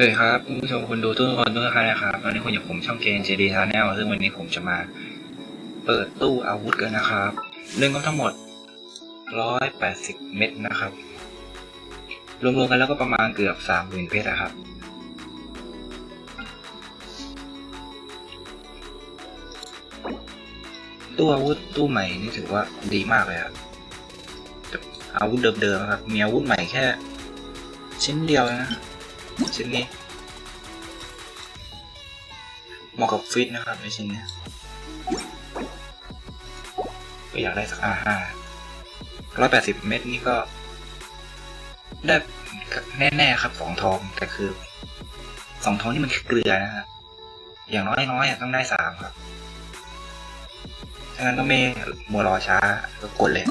สวัสดีครับคุณผู้ชมคุณดูทุกคนทุกท่านนะครับวันนี้คุณอยู่ผมช่องเกม JD Channel ซึ่งวันนี้ผมจะมา เปิดตู้อาวุธกันนะครับเรื่องก็ทั้งหมด 180 เม็ดนะครับ รวมๆกันแล้วก็ประมาณเกือบ 30,000เพชรนะครับ ตู้อาวุธตู้ใหม่นี่ถือว่าดีมากเลยครับอาวุธเดิมๆครับมีอาวุธใหม่แค่ ชิ้นเดียวนะ ชิ้นนี้เหมาะกับฟิตนะครับในชิ้นนี้ก็อยากได้สักอาห้าร้อยแปดสิบเม็ดนี่ก็ ได้แน่ๆครับสองทองแต่คือสองทองนี่มันคือเกลือนะฮะอย่างน้อยๆต้องได้สามครับถ้างั้นก็ไม่มัวรอช้าก็กดเลย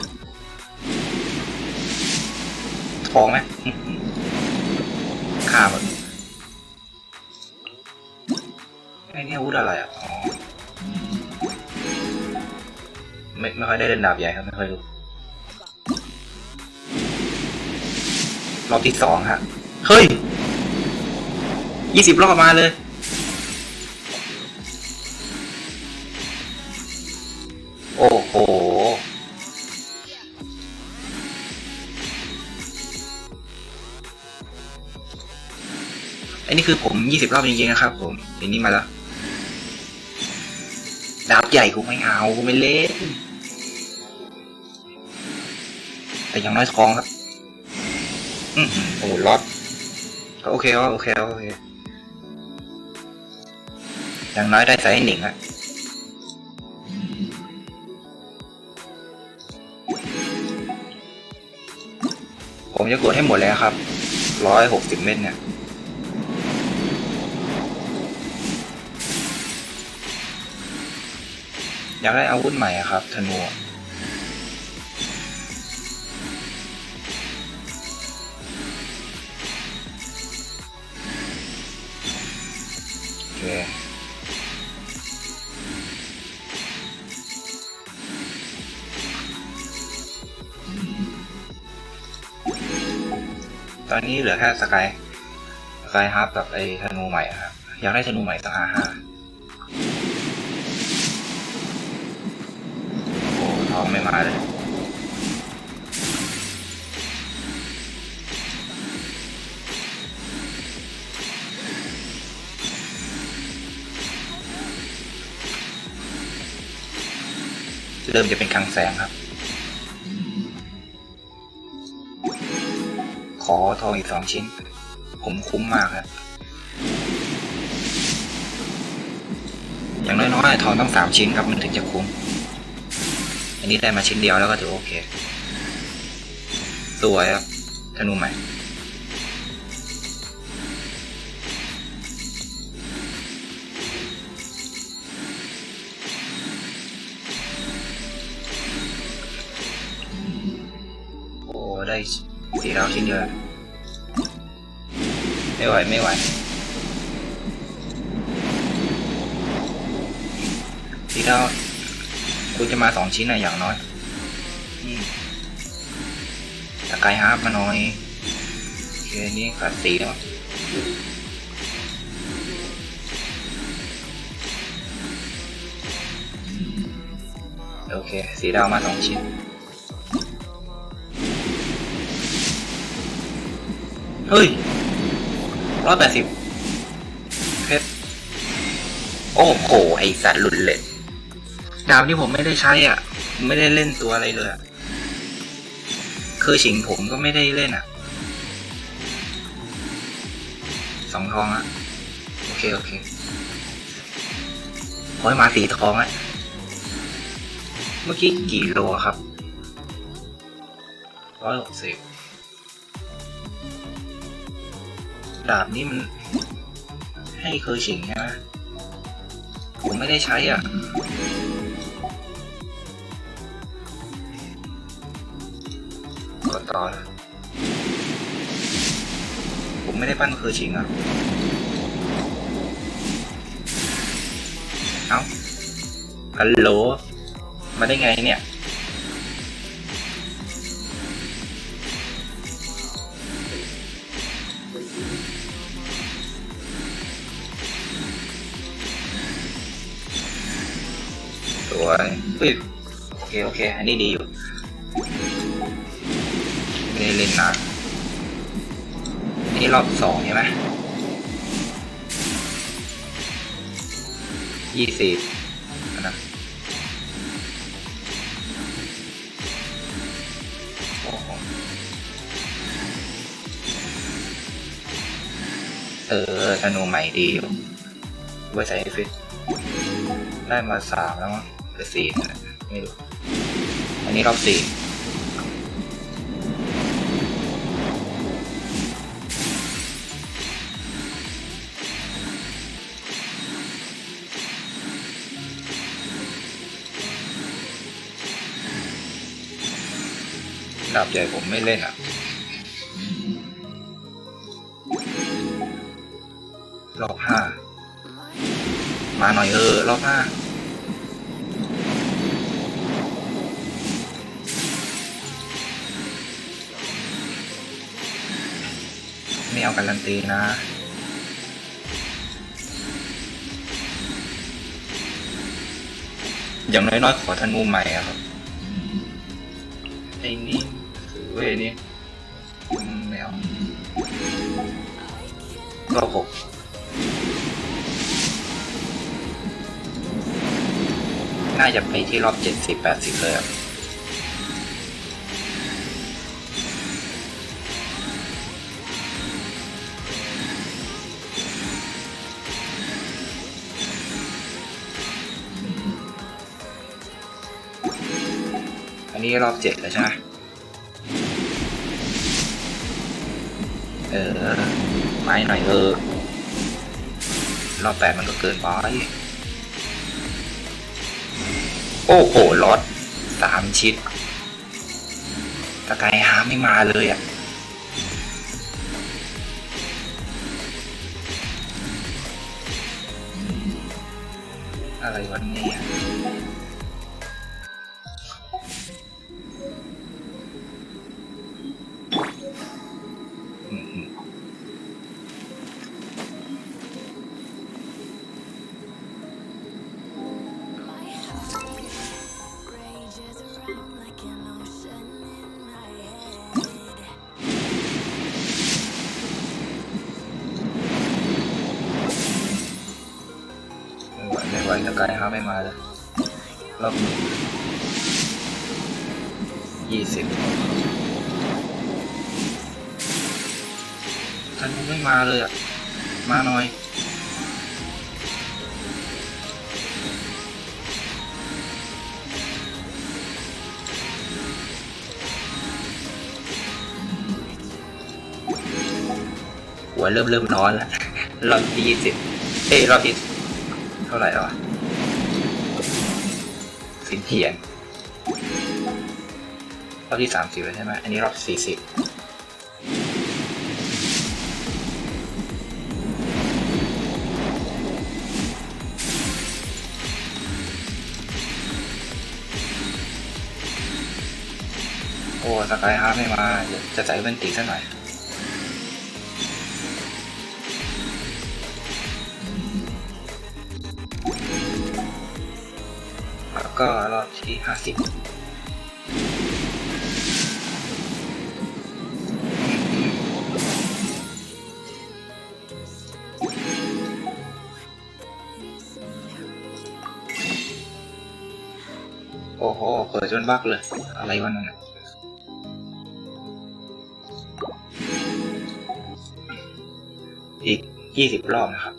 ทองไหม ข้ามันไอ้นี่อาวุธอะไรอะไม่ไม่ค่อยได้เล่นดาบใหญ่ครับ ไม่ค่อยรู้รอบที่สองฮะ เฮ้ยยี่สิบรอบมาเลยโอ้โห อันนี้คือผมยี่สิบรอบจริงๆนะครับ ผมเห็นนี่มาแล้วดาบใหญ่กูไม่เอากูไม่เล่นแต่อย่างน้อยทองครับอืมโอ้ล็อตก็โอเคว่าโอเคโอเคอย่างน้อยได้ใส่ให้หนิงอะผมจะกดให้หมดเลยครับร้อยหกสิบเม็ดเนี่ย อยากได้อาวุธใหม่ครับธนูอะโอตอนนี้เหลือแค่สกายสกายฮาร์ปกับไอ้ธนูใหม่ครับ อยากได้ธนูใหม่สักอาห้า อ้องไม่มาเลยเริ่มจะเป็นคลังแสงครับ ขอทองอีกสองชิ้น ผมคุ้มมากครับ อย่างน้อยๆทองต้องสามชิ้นครับมันถึงจะคุ้ม นี้ได้มาชิ้นเดียวแล้วก็ถือโอเค สวยครับธนูใหม่โอ้ได้สีดาวชิ้นเดียวไม่ไหว ไม่ไหว สีดาว คุณจะมาสองชิ้นอะอย่างน้อยอืมสกายฮาร์ปมาหน่อยโอเคนี่ขาดสีแล้วโอเค สีดาวมาสองชิ้น เฮ้ยร้อยแปดสิบเพชร โอ้โห ไอสัตว์หลุดเลย ดาบนี่ผมไม่ได้ใช้อะ ไม่ได้เล่นตัวอะไรเลยคือฉิงผมก็ไม่ได้เล่นอะ สองทองอะ โอเค โอเคโอ้ยมาสีทองอะเมื่อกี้กี่โลครับร้อยหกสิบดาบนี่มัน ให้เคยฉิงใช่ไหมผมไม่ได้ใช้อะ ก่อนต่อ ผมไม่ได้ปั้นคือชิงอะ เอ้าฮัลโหล มาได้ไงเนี่ย สวยอุ้ยโอเค โอเค อันนี้ดีอยู่ ไม่ได้เล่นนะอันนี้รอบสองใช่ไหมยี่สิบนะเออธนูใหม่ดีอยู่ไว้ใส่เอฟเฟกต์ได้มาสามแล้วมั้งหรือสี่ไม่รู้ อันนี้รอบสี่ ดาบใหญ่ผมไม่เล่นอะรอบห้ามาหน่อยเออ รอบห้าไม่เอาการันตีนะอย่างน้อยๆขอธนูใหม่ครับไอ้นี่ ว้ยนี่อืมไม่เอารอบหกน่าจะไปที่รอบเจ็ดสิบแปดสิบเลยอะอันนี้รอบเจ็ดแล้วใช่ไหม เออไม่หน่อยเออรอบแปดมันก็เกินไปโอ้โหลอดสามชิดตะไกหาไม่มาเลยอะอะไรวันนี้ ไม่ไหวไม่ไหวตะไกหาไม่มาเลยรอบยี่สิบท่านไม่มาเลยอะ มาหน่อยหัวเริ่มเริ่มร้อนแล้วรอบที่ยี่สิบเอ้ยรอบที่เท่าไหร่แล้วอะ สินเทียนรอบที่สามสิบแล้วใช่ไหมอันนี้รอบสี่สิบโอ้สกายฮาร์ไม่มา จะใส่เวนตีซะหน่อย ก็รอบที่ห้าสิบโอ้โห เปิดจนบักเลย อะไรวะนั่นอีกยี่สิบรอบนะครับ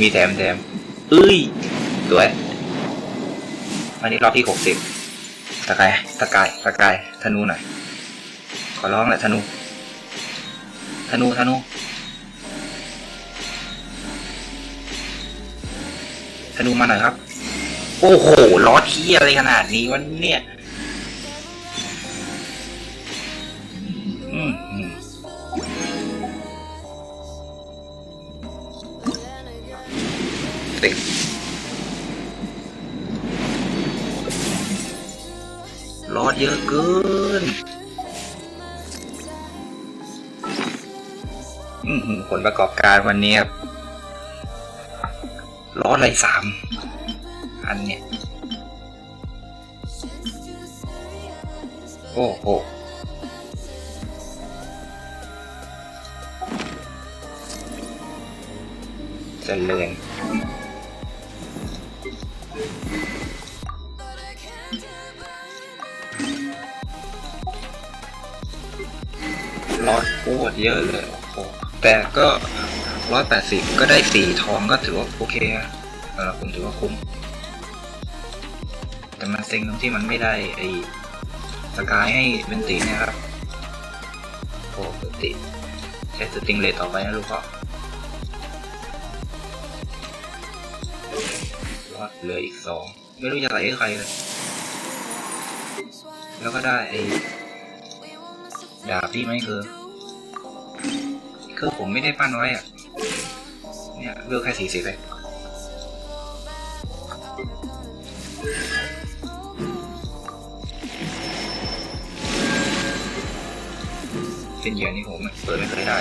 มีแถมแถมเอ้ยสวยอันนี้รอบที่หกสิบสกายสกายสกายธนูหน่อยขอร้องแหละธนูธนูธนูธนูมาหน่อยครับ โอ้โหล้อที่อะไรขนาดนี้วันเนี่ยอืม ติดล้อเยอะเกินผลประกอบการวันนี้ครับร้อนอะไรสามอันเนี่ย โอ้โหเจริญ ร้อยโคตรเยอะเลยโอ้โหแต่ก็ร้อยแปดสิบก็ได้สี่ทองก็ถือว่าโอเคอะสำหรับผมถือว่าคุ้ม แต่มันเซ็งตรงที่มันไม่ได้ไอ้สกายให้เป็นตีนะครับโอ้เป็นตีใช้สติงเลทต่อไปนะลูกพ่อว่าเหลืออีกสองไม่รู้จะใส่ให้ใครเลย แล้วก็ได้ไอ้ ดาบที่ไม่คือคือผมไม่ได้ปั้นไว้อะเนี่ยเลือกแค่สี่สิบเลยเป็นเหยื่อนี่ผมเปิดไม่เคยได้